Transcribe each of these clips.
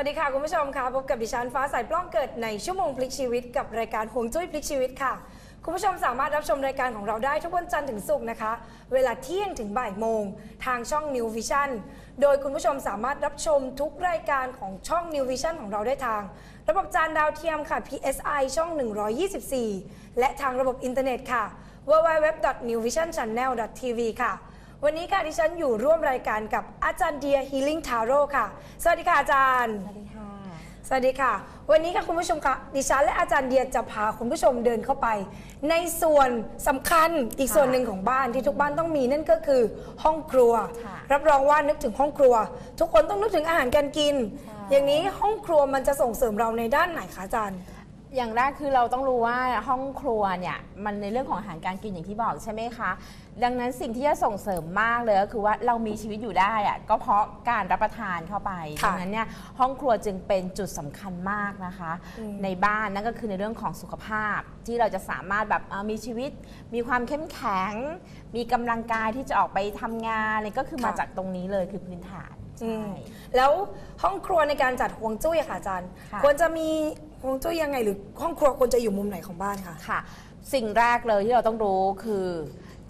สวัสดีค่ะ คุณผู้ชมค่ะ พบกับดิฉันฟ้าใสปล้องเกิดในชั่วโมงพลิกชีวิตกับรายการหวงจุ้ยพลิกชีวิตค่ะ คุณผู้ชมสามารถรับชมรายการของเราได้ทุกวันจันทร์ถึงศุกร์นะคะ เวลาเที่ยงถึงบ่ายโมง ทางช่อง New Vision โดยคุณผู้ชมสามารถรับชมทุกรายการของช่อง New Vision ของเราได้ทาง ระบบจานดาวเทียมค่ะ PSI ช่อง 124 และทางระบบอินเทอร์เน็ตค่ะ www.newvisionchannel.tv ค่ะ วันนี้ค่ะดิฉันอยู่ร่วมรายการกับอาจารย์เดีย Healing Tarot ค่ะ สวัสดีค่ะอาจารย์ สวัสดีค่ะ สวัสดีค่ะ วันนี้ค่ะคุณผู้ชมค่ะ ดิฉันและอาจารย์เดียจะพาคุณผู้ชมเดินเข้าไป ในส่วนสำคัญอีกค่ะส่วนหนึ่งของบ้านที่ทุกบ้านต้องมีนั่นก็คือห้องครัว ค่ะ รับรองว่านึกถึงห้องครัว ทุกคนต้องนึกถึงอาหารการกินใช่อย่างนี้ห้องครัวมันจะส่งเสริมเราในด้านไหนคะอาจารย์ อย่างแรกคือเราต้องรู้ว่าห้องครัวเนี่ยมันในเรื่องของอาหารการกินอย่างที่บอกใช่ไหมคะ ดังนั้นสิ่งที่จะส่งเสริมมากเลยก็คือว่าเรามีชีวิตอยู่ได้อะก็เพราะการรับประทานเข้าไปค่ะดังนั้นเนี่ยห้องครัวจึงเป็นจุดสำคัญมากนะคะ อืม ในบ้านนั่นก็คือในเรื่องของสุขภาพ ที่เราจะสามารถแบบเอ่อมีชีวิต มีความเข้มแข็ง มีกำลังกายที่จะออกไปทำงานเนี่ยก็คือมาจากตรงนี้เลยคือพื้นฐาน อืใช่มแล้วห้องครัวในการจัดฮวงจุ้ยอะค่ะอาจารย์ ค่ะ ควรจะมีฮวงจุ้ยยังไง หรือห้องครัวควรจะอยู่มุมไหนของบ้านคะ ค่ะ สิ่งแรกเลยที่เราต้องรู้คือ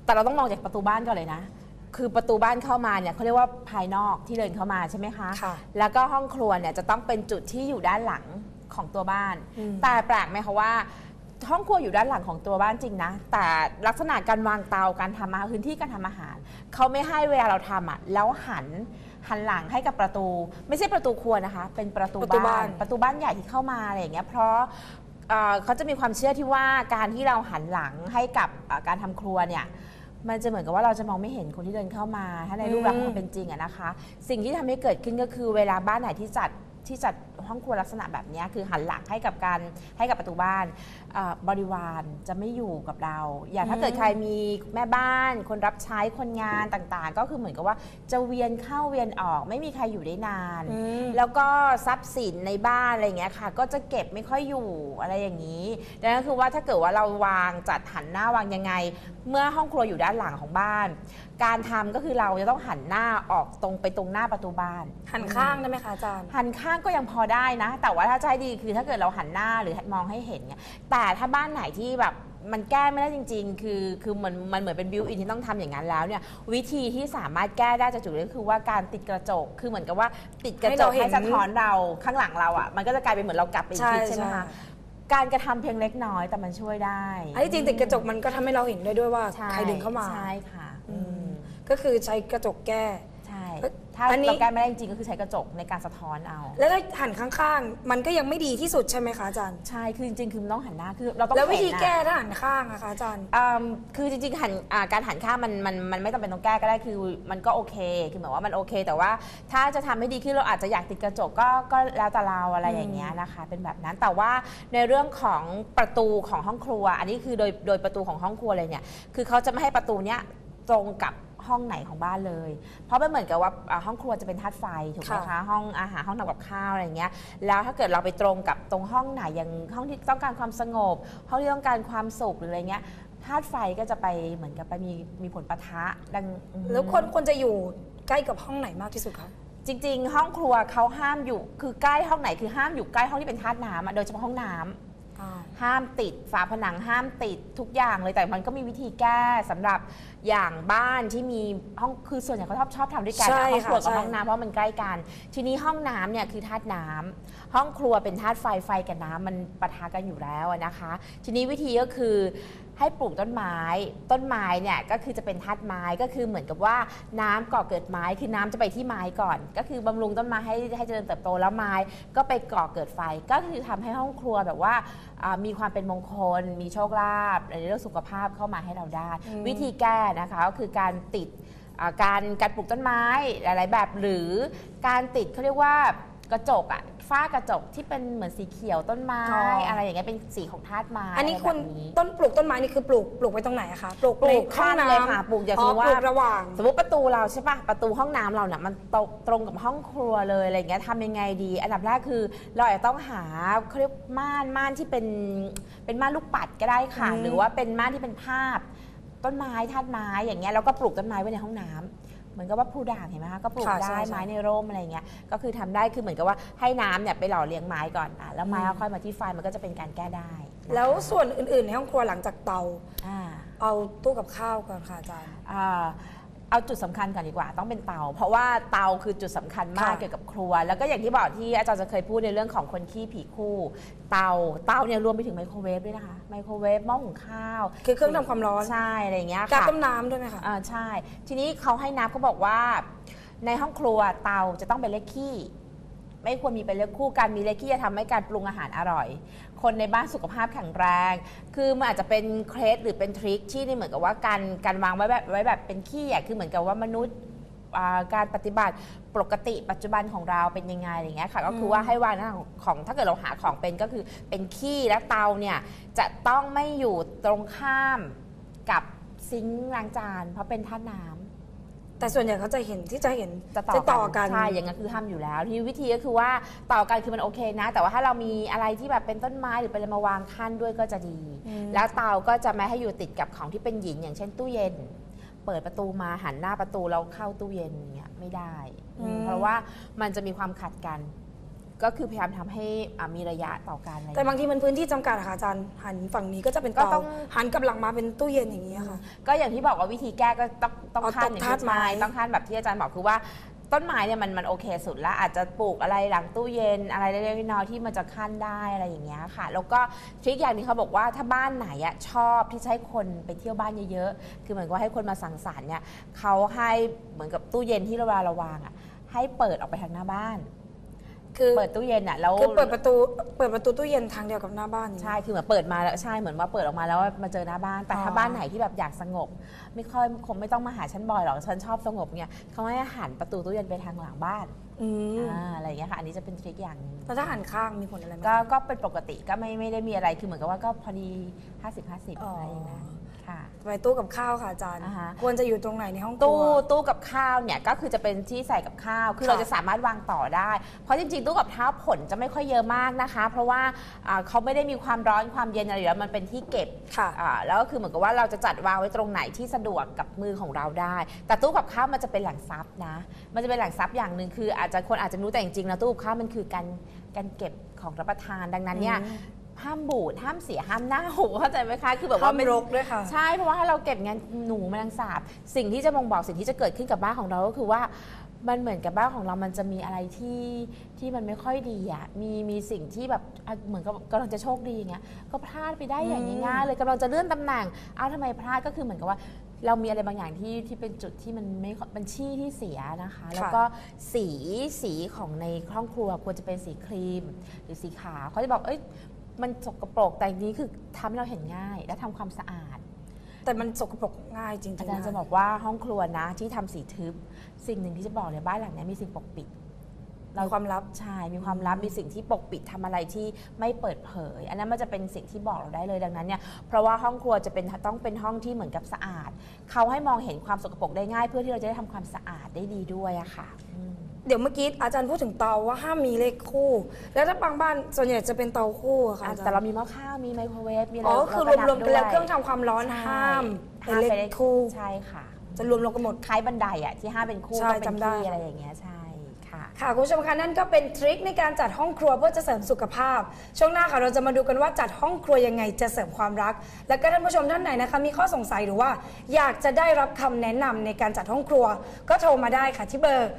แต่เราต้องมองจากประตูบ้านก่อนเลยนะ คือประตูบ้านเข้ามาเนี่ยเขาเรียกว่าภายนอกที่เดินเข้ามาใช่ไหมคะ ค่ะแล้วก็ห้องครัวเนี่ยจะต้องเป็นจุดที่อยู่ด้านหลังของตัวบ้าน อืม แต่แปลกไหมคะว่า ห้องครัวอยู่ด้านหลังของตัวบ้านจริงนะ แต่ลักษณะการวางเตาการทำอาหารพื้นที่การทำอาหารเขาไม่ให้เวลาเราทำอะแล้วหัน หันหลังให้กับประตู ไม่ใช่ประตูครัวนะคะ เป็นประตูประตูบ้าบ้านนประตูบ้านใหญ่ที่เข้ามาอะไรอย่างเงี้ยเพราะเอ่อเขาจะมีความเชื่อที่ว่าการที่เราหันหลังให้กับเอ่อการทำครัวเนี่ยมันจะเหมือนกับว่าเราจะมองไม่เห็นคนที่เดินเข้ามาถ้าในรูปลักษณ์ของความเป็นจริงอะนะคะ สิ่งที่ทำให้เกิดขึ้นก็คือเวลาบ้านไหนที่จัดที่จัด ห้องครัวลักษณะแบบเนี้ยคือหันหลังให้กับการให้กับประตูบ้านเอ่อบริวารจะไม่อยู่กับเรา อย่างถ้าเกิดใครมีแม่บ้าน คนรับใช้คนงานต่างๆ ก็คือเหมือนกับว่าจะเวียนเข้าเวียนออกไม่มีใครอยู่ได้นานอืมแล้วก็ทรัพย์สินในบ้านอะไรอย่างเงี้ยค่ะ ก็จะเก็บไม่ค่อยอยู่อะไรอย่างนี้ดังนั้นคือว่าถ้าเกิดว่าเราวางจัดหันหน้าวางยังไงเมื่อห้องครัวอยู่ด้านหลังของบ้าน การทำก็คือเราจะต้องหันหน้าออกตรงไปตรงหน้าประตูบ้าน หันข้างได้ไหมคะอาจารย์ หันข้างก็ยังพอได้นะ แต่ว่าถ้าจะให้ดีคือถ้าเกิดเราหันหน้าหรือมองให้เห็นเนี่ยแต่ถ้าบ้านไหนที่แบบมันแก้ไม่ได้จริง ๆ คือคือมันมันเหมือนเป็นบิวอินที่ต้องทำอย่างนั้นแล้วเนี่ยวิธีที่สามารถแก้ได้จากจุดนี้ก็คือว่าการติดกระจกคือเหมือนกับว่าติดกระจกให้เราเห็นให้สะท้อนเราข้างหลังเราอะมันก็จะกลายเป็นเหมือนเรากลับไปอีกใช่ทิศใช่ไหมใช่ คะ การกระทำเพียงเล็กน้อยแต่มันช่วยได้อันที่จริงติดกระจกมันก็ทำให้เราเห็นได้ด้วยว่าใช่ใครเดินเข้ามา ใช่ค่ะอือืมมก็คือใช้กระจกแก้ใช่เอ้ย ถ้าอันนี้ เราแก้ไม่ได้จริงๆก็คือใช้กระจกในการสะท้อนเอา แล้วถ้าหันข้างๆ มันก็ยังไม่ดีที่สุดใช่ไหมคะอาจารย์ ใช่ คือจริงๆ คือมันต้องหันหน้า คือเราต้องแล้ววิธีเห็นอะแก้ถ้าหันข้างอะคะอาจารย์ อืมคือจริงๆหันอ่าการหันข้างมันมันมันไม่จำเป็นต้องแก้ก็ได้ คือมันก็โอเค คือหมายว่ามันโอเค แต่ว่าถ้าจะทำให้ดีขึ้นเราอาจจะอยากติดกระจกก็ก็แล้วแต่เราอะไรอย่างเงี้ยนะคะ เป็นแบบนั้น แต่ว่าในเรื่องของประตูของห้องครัว อันนี้คือโดยโดยประตูของห้องครัวเลยเนี่ย คือเขาจะไม่ให้ประตูเนี้ยตรงกับ ห้องไหนของบ้านเลย เพราะมันเหมือนกับว่าอ่าห้องครัวจะเป็นธาตุไฟถูกไหมค่ะคะห้องอาหารห้องทำกับข้าวอะไรอย่างเงี้ย แล้วถ้าเกิดเราไปตรงกับตรงห้องไหนอย่างห้องที่ต้องการความสงบ ห้องที่ต้องการความสุขหรืออะไรเงี้ยธาตุไฟก็จะไปเหมือนกับไปมีมีผลปะทะดังอืม แล้วคนควรจะอยู่ใกล้กับห้องไหนมากที่สุดคะ จริงๆ ห้องครัวเขาห้ามอยู่ คือใกล้ห้องไหนคือห้ามอยู่ใกล้ห้องที่เป็นธาตุน้ำอะโดยเฉพาะห้องน้ำอ่า ห้ามติดฝาผนังห้ามติดทุกอย่างเลยแต่มันก็มีวิธีแก้สำหรับอย่างบ้านที่มีห้องคือส่วนใหญ่เขาชอบชอบทำด้วยกันใช่นะห้องครัวกับค่ะใช่ ห้องน้ำเพราะมันใกล้กัน ทีนี้ห้องน้ำเนี่ยคือธาตุน้ำห้องครัวเป็นธาตุไฟไฟกับน้ำมันปะทะกันอยู่แล้วอะนะคะ ทีนี้วิธีก็คือ ให้ปลูกต้นไม้ ต้นไม้เนี่ยก็คือจะเป็นธาตุไม้ก็คือเหมือนกับว่าน้ำก่อเกิดไม้คือน้ำจะไปที่ไม้ก่อน ก็คือบำรุงต้นไม้ให้ให้เจริญเติบโตแล้วไม้ก็ไปก่อเกิดไฟ ก็คือทำให้ห้องครัวแบบว่าอ่ามีความเป็นมงคล มีโชคลาภในเรื่องสุขภาพเข้ามาให้เราได้อืมวิธีแก้นะคะก็คือการติดอ่าการการปลูกต้นไม้หลาย ๆ แบบหรือการติดเขาเรียกว่า กระจกอะฝ้ากระจกที่เป็นเหมือนสีเขียวต้นไม้ อ๋ออ อะไรอย่างเงี้ยเป็นสีของธาตุไม้อันนี้ะไรคุณแบบนี้ ต้นปลูกต้นไม้นี่คือปลูกปลูกไว้ตรงไหนอะคะปลูกปลูกในห้องขั้นเลยค่ะน้ำปลูกอย่างอ๋สอมมุติว่า ปลูกระหว่าง สมมติประตูเราใช่ปะประตูห้องน้ำเราเนี่ยมันตรงตรงกับห้องครัวเลยอะไรอย่างเงี้ยทำยังไงดี อันดับแรกคือเราอาจจะต้องหาเขาเรียกม่านม่านที่เป็นเป็นม่านลูกปัดก็ได้ค่ะ อืม หรือว่าเป็นม่านที่เป็นภาพ ต้นไม้ธาตุไม้อย่างเงี้ยแล้วก็ปลูกต้นไม้ไว้ในห้องน้ำ เหมือนกับว่าพลูด่างเห็นไหมคะก็ปลูกค่ะได้ใช่ใช่ ไม้ในร่มอะไรเงี้ยก็คือทำได้คือเหมือนกับว่าให้น้ำเนี่ยไปหล่อเลี้ยงไม้ก่อนอะแล้วไม้อืมเอาค่อยมาที่ไฟมันก็จะเป็นการแก้ได้นะคะแล้วส่วนอื่นๆในห้องครัวหลังจากเตา อ่า เอาตู้กับข้าวก่อนค่ะอาจารย์ อ่า เอาจุดสำคัญก่อนดีกว่า ต้องเป็นเตา เพราะว่าเตาคือจุดสำคัญมากค่ะเกี่ยวกับครัว แล้วก็อย่างที่บอกที่อาจารย์จะเคยพูดในเรื่องของคนขี้ผีคู่ เตาเตาเนี่ยรวมไปถึงไมโครเวฟด้วยนะคะไมโครเวฟหม้อหุงข้าวคือเครื่องทำความร้อน ใช่อะไรอย่างเงี้ยกาค่ะต้มน้ำด้วยไหมคะ อ่าใช่ ทีนี้เขาให้นับเขาบอกว่า ในห้องครัวเตาจะต้องเป็นเลขขี้ ไม่ควรมีเป็นเลขคู่การมีเลขขี้จะทำให้การปรุงอาหารอร่อย คนในบ้านสุขภาพแข็งแรง คือมันอาจจะเป็นเคล็ดหรือเป็นทริคที่นี่เหมือนกับว่าการการวางไว้แบบไว้แบบเป็นขี้อะคือเหมือนกับว่ามนุษย์อ่าการปฏิบัติปกติปัจจุบันของเราเป็นยังไงอะไรเงี้ยค่ะก็คือว่าให้วางหน้าของของถ้าเกิดเราหาของเป็นก็คือเป็นขี้และเตาเนี่ยจะต้องไม่อยู่ตรงข้ามกับซิงค์ล้างจานเพราะเป็นท่าน้ำ แต่ส่วนใหญ่เขาจะเห็นที่จะเห็นจะจะต่ต่ออกักันนใช่อย่างนั้นคือห้ามอยู่แล้ว ทีนี้วิธีก็คือว่าต่อกันคือมันโอเคนะ แต่ว่าถ้าเรามีอะไรที่แบบเป็นต้นไม้หรือเป็นอะไรมาวางขั้นด้วยก็จะดีอืมแล้วเตาก็จะไม่ให้อยู่ติดกับของที่เป็นหยินอย่างเช่นตู้เย็น เปิดประตูมาหันหน้าประตูแล้วเข้าตู้เย็นอย่างเงี้ยไม่ได้อืมเพราะว่ามันจะมีความขัดกัน ก็คือพยายามทำให้อะมีระยะต่อกันอะไรแต่บางทีมันพื้นที่จำกัดอะค่ะอาจารย์หันฝั่งนี้ก็จะเป็นก็เตาต้อง หันกลับหลังมาเป็นตู้เย็นอย่างนี้ยค่ะ ก็อย่างที่บอกว่าวิธีแก้ก็ต้องต้องเอาขั้นตกอย่างธาตุที่ไม้ ใช่ต้องขั้นแบบที่อาจารย์บอกคือว่า ต้นไม้เนี่ยมันมันโอเคสุดแล้วอาจจะปลูกอะไรหลังตู้เย็น อะไรเล็กๆน้อยๆที่มันจะขั้นได้อะไรอย่างเงี้ยค่ะ แล้วก็ทริคอย่างหนี้เขาบอกว่าถ้าบ้านไหนอะชอบที่จะให้คนไปเที่ยวบ้านเยอะๆคือเหมือนกับว่าให้คนมาสังสรรค์เนี่ยเขาให้เหมือนกับตู้เย็นที่เราเวลาเราวางอะให้เปิดออกไปทางหน้าบ้าน คือเปิดตู้เย็นอะแล้วคือเปิดประตูเปิดประตูตู้เย็นทางเดียวกับหน้าบ้านอย่างนี้ใช่คือเหมือนเปิดมาแล้วใช่เหมือนว่าเปิดออกมาแล้วมาเจอหน้าบ้านแต่ถ้าอ๋อบ้านไหนที่แบบอยากสงบ ไม่ค่อยคงไม่ต้องมาหาฉันบ่อยหรอกฉันชอบสงบเนี่ยเขาให้หันประตูตู้เย็นไปทางหลังบ้าน อืมอ่าอะไรอย่างเงี้ยค่ะ อันนี้จะเป็นทริคอย่างหนึงแล้วถ้าหันข้างมีผลอะไรไหมก็ก็เป็นปกติก็ไม่ไม่ได้มีอะไรคือเหมือนกับว่าก็พอดี 50 50อ๋อออะไรอย่างนั้นค่ะไปตู้กับข้าวค่ะอาจารย์ อ่าฮะ ควรจะอยู่ตรงไหนในห้องครัตู้ว ตู้กับข้าวเนี่ยก็คือจะเป็นที่ใส่กับข้าว คือค่ะเราจะสามารถวางต่อได้ เพราะจริงๆ ตู้กับข้าวผลจะไม่ค่อยเยอะมากนะคะ เพราะว่าอ่าเขาไม่ได้มีความร้อนความเย็นอะไรอยู่แล้วมันเป็นที่เก็บค่ะอ่าแล้วก็คือเหมือนกับว่าเราจะจัดวางไว้ตรงไหนที่สะดวกกับมือของเราได้ แต่ตู้กับข้าวมันจะเป็นแหล่งทรัพย์นะ มันจะเป็นแหล่งทรัพย์อย่างหนึ่งคืออาจจะคนอาจจะไม่รู้แต่จริงๆนะตู้กับข้าวมันคือการการเก็บของรับประทานดังนั้นเนี่ยอืมห้ามบูดห้ามเสียห้ามเน่าเข้าใจไหมคะคือแบบว่าห้ามเป็นรกด้วยค่ะ ใช่เพราะว่าถ้าเราเก็บงานหนูแมลงสาบ สิ่งที่จะบ่งบอกสิ่งที่จะเกิดขึ้นกับบ้านของเราก็คือว่ามันเหมือนกับบ้านของเรามันจะมีอะไรที่ที่มันไม่ค่อยดีอะมีมีสิ่งที่แบบอะเหมือนกับกำลังจะโชคดีอย่างเงี้ยก็พลาดไปได้อย่างอืมง่ายๆเลยกำลังจะเลื่อนตำแหน่งอ้าวทำไมพลาดก็คือเหมือนกับว่า เรามีอะไรบางอย่างที่ที่เป็นจุดที่มันไม่ค่อยเป็นชี้ที่เสียนะคะ แล้วก็สีสีของในห้องครัวควรจะเป็นสีครีม หรือสีขาวเขาจะบอกเอ้ยมันสกปรกแต่อันนี้คือทำให้เราเห็นง่าย และทำความสะอาด แต่มันสกปรกง่ายจริงๆอาจารย์นคจะบอกว่าห้องครัวนะที่ทำสีทึบ สิ่งหนึ่งที่จะบอกเลยบ้านหลังนี้มีสิ่งปกปิด มีความลับ ใช่ มีความลับ มีสิ่งที่ปกปิดทำอะไรที่ไม่เปิดเผย อันนั้นมันจะเป็นสิ่งที่บอกเราได้เลยดังนั้นเนี่ย เพราะว่าห้องครัวจะเป็นต้องเป็นห้องที่เหมือนกับสะอาด เขาให้มองเห็นความสกปรกได้ง่าย เพื่อที่เราจะได้ทำความสะอาดได้ดีด้วยอะค่ะอืม เดี๋ยวเมื่อกี้อาจารย์พูดถึงเตาว่าห้ามมีเลขคู่ แล้วถ้าบางบ้านส่วนใหญ่จะเป็นเตาคู่อะค่ะอะอาจารย์แต่เรามีหม้อข้าว มีไมโครเวฟ มีอะไรอ๋อคือเาก็รวมๆกันแล้วบเครื่องทำความร้อนใช่ห้ามเป็นห้ามเลไปขได้คู่ ใช่ค่ะ จะรวมลงกันหมด คล้ายบันไดอะที่ห้ามเป็นคู่ใช่ต้องเป็นจำได้ ที่อะไรอย่างเงี้ยใช่ ค่ะคุณผู้ชมคะนั่นก็เป็นทริคในการจัดห้องครัวเพื่อจะเสริมสุขภาพ ช่วงหน้าค่ะเราจะมาดูกันว่าจัดห้องครัวยังไงจะเสริมความรัก และก็ท่านผู้ชมท่านไหนนะคะ มีข้อสงสัยหรือว่า อยากจะได้รับคำแนะนำในการจัดห้องครัว ก็โทรมาได้ค่ะที่เบอร์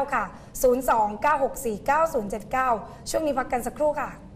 029649079 ค่ะ 029649079 ช่วงนี้พักกันสักครู่ค่ะ